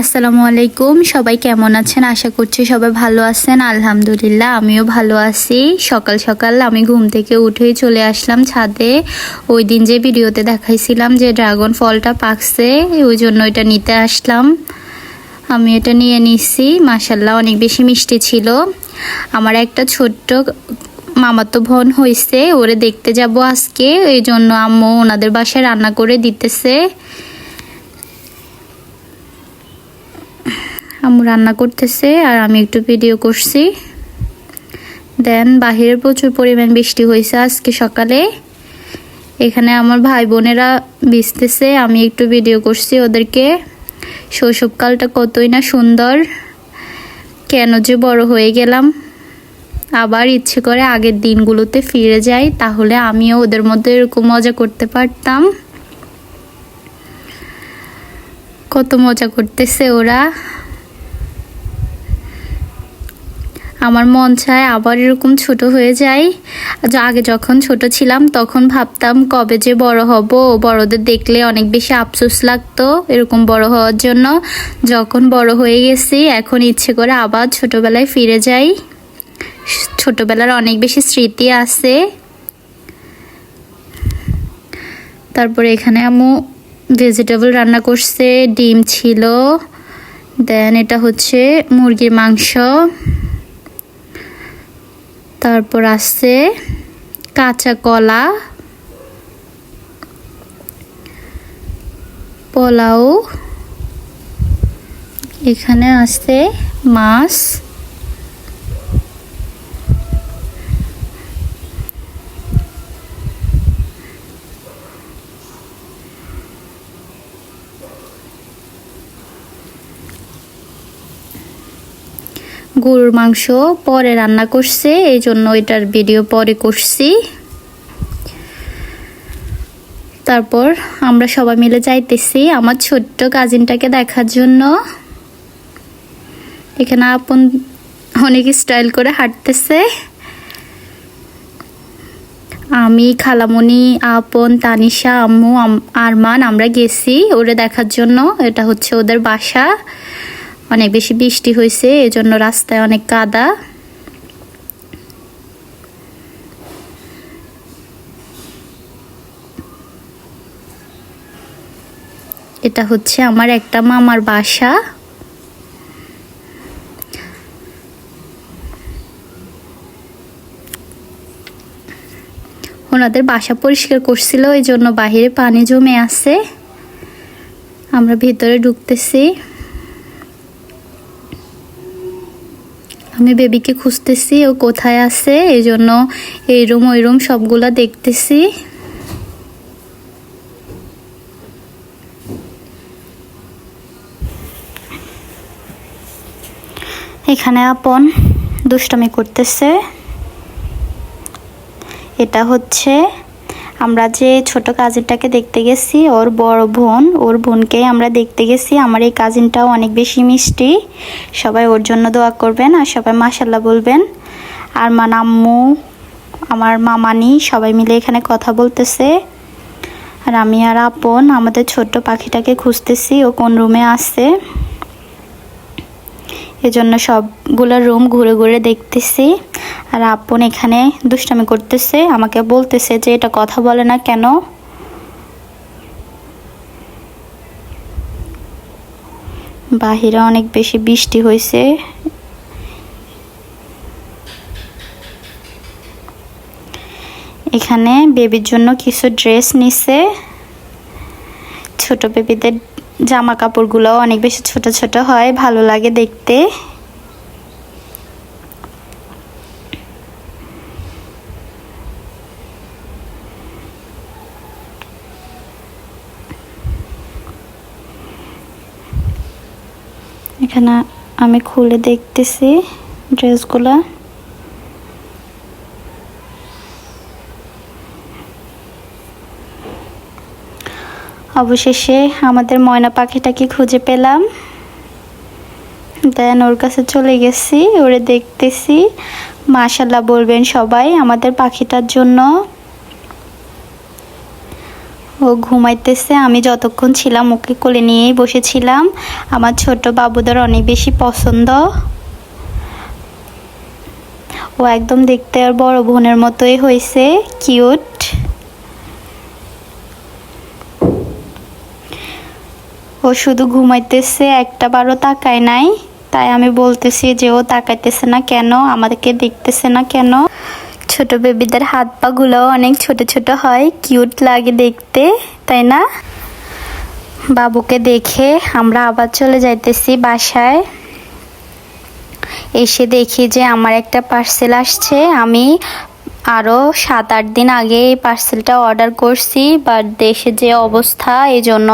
আসসালামু আলাইকুম, সবাই কেমন আছেন? আশা করছি সবাই ভালো আছেন। আলহামদুলিল্লাহ, আমিও ভালো আছি। সকাল সকাল আমি ঘুম থেকে উঠেই চলে আসলাম ছাদে। ওই দিন যে ভিডিওতে দেখাইছিলাম যে ড্রাগন ফলটা পাকছে, ওই জন্য এটা নিতে আসলাম। আমি এটা নিয়ে নিছি। মাসাল্লাহ অনেক বেশি মিষ্টি ছিল। আমার একটা ছোট্ট মামাতো বোন হয়েছে ওরে দেখতে যাব আজকে। এই জন্য আম্মু ওনাদের বাসায় রান্না করে দিতেছে। আম্মু রান্না করতেছে আর আমি একটু ভিডিও করছি। দেন বাহিরে প্রচুর পরিমাণ বৃষ্টি হয়েছে আজকে সকালে। এখানে আমার ভাই বোনেরা ভিজতেছে, আমি একটু ভিডিও করছি ওদেরকে। শৈশবকালটা কতই না সুন্দর, কেন যে বড় হয়ে গেলাম। আবার ইচ্ছে করে আগের দিনগুলোতে ফিরে যাই, তাহলে আমিও ওদের মধ্যে এরকম মজা করতে পারতাম। কত মজা করতেছে ওরা। আমার মন চায় আবার এরকম ছোট হয়ে যায় আগে যখন ছোট ছিলাম তখন ভাবতাম কবে যে বড় হব, বড়দের দেখলে অনেক বেশি আফসোস লাগতো এরকম বড় হওয়ার জন্য। যখন বড় হয়ে গেছি, এখন ইচ্ছে করে আবার ছোটবেলায় ফিরে যাই। ছোটবেলার অনেক বেশি স্মৃতি আছে। তারপরে এখানে আমু ভেজিটেবল রান্না করছে, ডিম ছিল। দেন এটা হচ্ছে মুরগির মাংস। তারপর আসছে কাঁচা কলা পোলাও এখানে আছে মাছ। গরুর মাংস পরে রান্না করছে, এই জন্য এটার ভিডিও পরে করছি। তারপর আমরা সবাই মিলে যাইতেছি আমার ছোট্ট কাজিনটাকে দেখার জন্য। এখানে আপন অনেক স্টাইল করে হাঁটতেছে। আমি খালামণি আপন, তানিশা, আম্মু আরমান, আমরা গেছি ওরে দেখার জন্য। এটা হচ্ছে ওদের বাসা। অনেক বেশি বৃষ্টি হয়েছে, এজন্য রাস্তায় অনেক কাদা। এটা হচ্ছে আমার একটা মামার বাসা। ওনাদের বাসা পরিষ্কার করছিল এই জন্য বাহিরে পানি জমে আছে। আমরা ভিতরে ঢুকতেছি। আমি বেবিকে খুঁজতেছি, ও কোথায় আছে এই জন্য এই রুম, ওই রুম সবগুলা দেখতেছি। এখানে আপন দুষ্টমি করতেছে। এটা হচ্ছে আমরা যে ছোট কাজিনটাকে দেখতে গেছি, ওর বড় বোন, ওর বোনকে আমরা দেখতে গেছি। আমার এই কাজিনটাও অনেক বেশি মিষ্টি। সবাই ওর জন্য দোয়া করবেন আর সবাই মাসাল্লাহ বলবেন। আর মা নাম্মু আমার মামানি সবাই মিলে এখানে কথা বলতেছে। আর আমি আর আপন, আমাদের ছোট্ট পাখিটাকে খুঁজতেছি, ও কোন রুমে আছে। এজন্য সবগুলো রুম ঘুরে ঘুরে দেখতেছি। আর আপন এখানে দুষ্টামি করতেছে, আমাকে বলতেছে যে এটা কথা বলে না কেন? বাহিরে অনেক বেশি বৃষ্টি হয়েছে এখানে বেবির জন্য কিছু ড্রেস নিছে। ছোট বেবিদের জামা কাপড়গুলো অনেক বেশি ছোট ছোট হয়, ভালো লাগে দেখতে। এখানে আমি খুলে দেখতেছি ড্রেসগুলা। অবশেষে আমাদের ময়না পাখিটাকে খুঁজে পেলাম। দেন ওর কাছে চলে গেছি, ওরে দেখতেছি। মাশাল্লাহ বলবেন সবাই আমাদের পাখিটার জন্য। ও ঘুমাইতেছে, আমি যতক্ষণ ছিলাম ওকে কোলে নিয়েই বসেছিলাম। আমার ছোট বাবুদের অনেক বেশি পছন্দ। ও একদম দেখতে আর বড় বোনের মতোই হয়েছে, কিউট। ও শুধু ঘুমাইতেছে একটা বারও তাকায় নাই। তাই আমি বলতেছি যে ও তাকাইতেছে না কেন? আমাদেরকে দেখতেছে না কেন? ছোট বেবিদের হাত পা গুলোও অনেক ছোট ছোট হয়, কিউট লাগে দেখতে, তাই না? বাবুকে দেখে আমরা আবার চলে যাইতেছি বাসায়। এসে দেখি যে আমার একটা পার্সেল আসছে, আমি আরও সাত, আট দিন আগে এই পার্সেলটা অর্ডার করছি বাট দেশে যে অবস্থা এই জন্য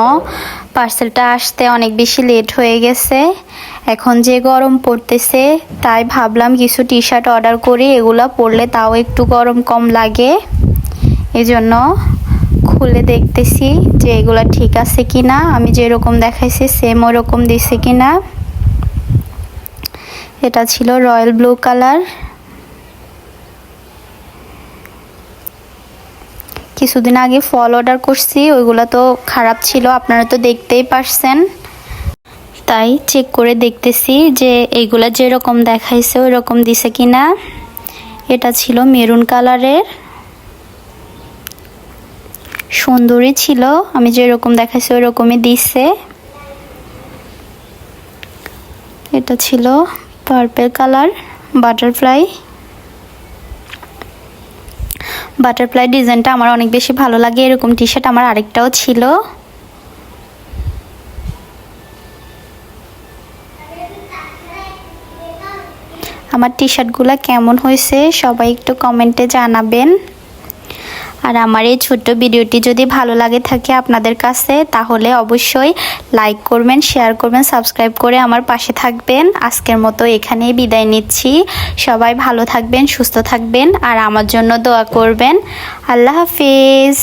পার্সেলটা আসতে অনেক বেশি লেট হয়ে গেছে। এখন যে গরম পড়তেছে, তাই ভাবলাম কিছু টি শার্ট অর্ডার করি, এগুলো পরলে তাও একটু গরম কম লাগে। এই জন্য খুলে দেখতেছি যে এগুলো ঠিক আছে কি না আমি যেরকম দেখাইছি সেম ওরকম দিছে কি না এটা ছিল রয়্যাল ব্লু কালার কিছুদিন আগে ফল অর্ডার করছি, ওইগুলো তো খারাপ ছিল, আপনারা তো দেখতেই পারছেন। তাই চেক করে দেখতেছি যে এইগুলা যেরকম দেখাইছে ওই রকম দিছে কিনা। এটা ছিল মেরুন কালারের সুন্দরী ছিল, আমি যেরকম দেখাইছি ওই রকমই দিছে। এটা ছিল পার্পেল কালার বাটারফ্লাই বাটারফ্লাই ডিজাইনটা আমার অনেক বেশি ভালো লাগে, এরকম টি শার্ট আমার আরেকটাও ছিল। আমার টি শার্টগুলো কেমন হয়েছে সবাই একটু কমেন্টে জানাবেন। আর আমার এই ছোট্ট ভিডিওটি যদি ভালো লাগে থাকে আপনাদের কাছে, তাহলে অবশ্যই লাইক করবেন শেয়ার করবেন সাবস্ক্রাইব করে আমার পাশে থাকবেন। আজকের মতো এখানেই বিদায় নিচ্ছি। সবাই ভালো থাকবেন, সুস্থ থাকবেন, আর আমার জন্য দোয়া করবেন। আল্লাহ হাফিজ।